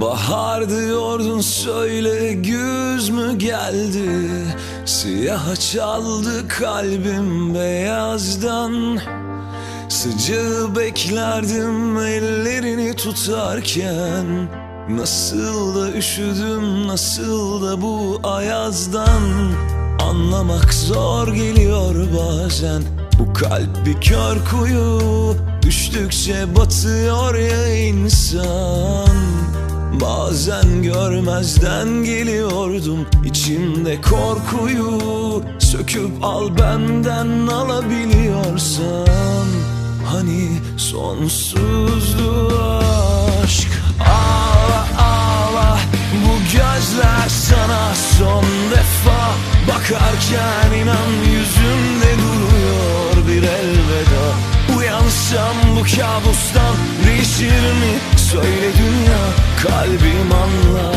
Bahar diyordun söyle güz mü geldi? Siyaha çaldı kalbim beyazdan. Sıcağı beklerdim ellerini tutarken. Nasıl da üşüdüm nasıl da bu ayazdan? Anlamak zor geliyor bazen. Bu kalp bir kör kuyu Düştükçe batıyor ya insan Bazen görmezden geliyordum içimde korkuyu. Söküp al benden alabiliyorsan Hani sonsuzdu aşk. Ağla ağla bu gözler sana son defa. Bakarken inan yüzümde duruyor bir elveda. Uyansam bu kabustan değişir mi? Söyle dünya kalbim anla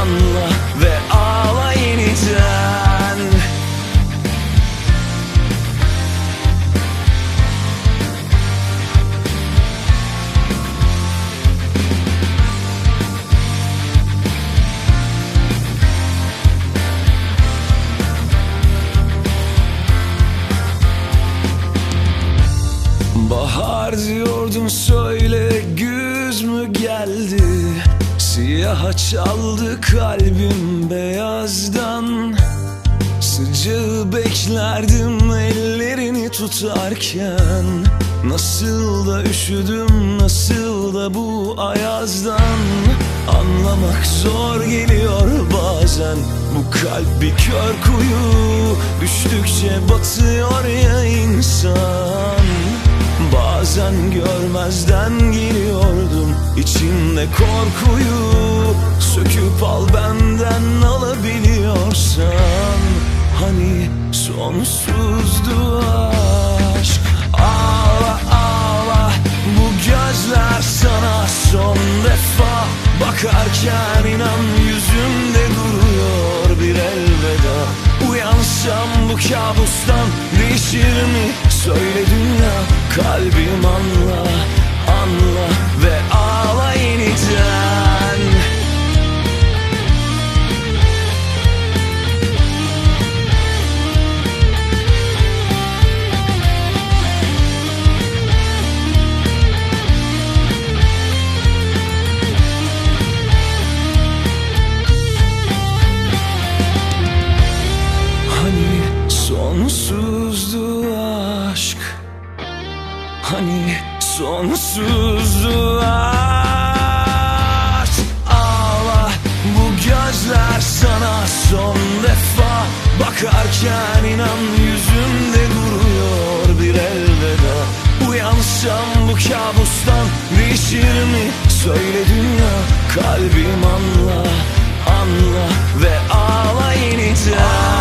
Anla ve Bahar diyordun söyle güz mü geldi? Siyaha çaldı kalbim beyazdan. Sıcağı beklerdim ellerini tutarken. Nasıl da üşüdüm nasıl da bu ayazdan. Anlamak zor geliyor bazen Bu kalp bir kör kuyu. Düştükçe batıyor ya insan Bazen görmezden geliyordum içimde korkuyu Söküp al benden alabiliyorsan Hani sonsuzdu aşk. Ağla ağla bu gözler sana son defa. Bakarken inan yüzümde duruyor bir elveda. Uyansam bu kabustan değişir mi? Söyle kalbim anla Anla ve ağla yeniden. Hani sonsuzdu Hani sonsuzdu aşk Ağla bu gözler sana son defa. Bakarken inan yüzümde duruyor bir elveda. Uyansam bu kabustan değişir mi? Söyle dünya kalbim anla Anla ve ağla yeniden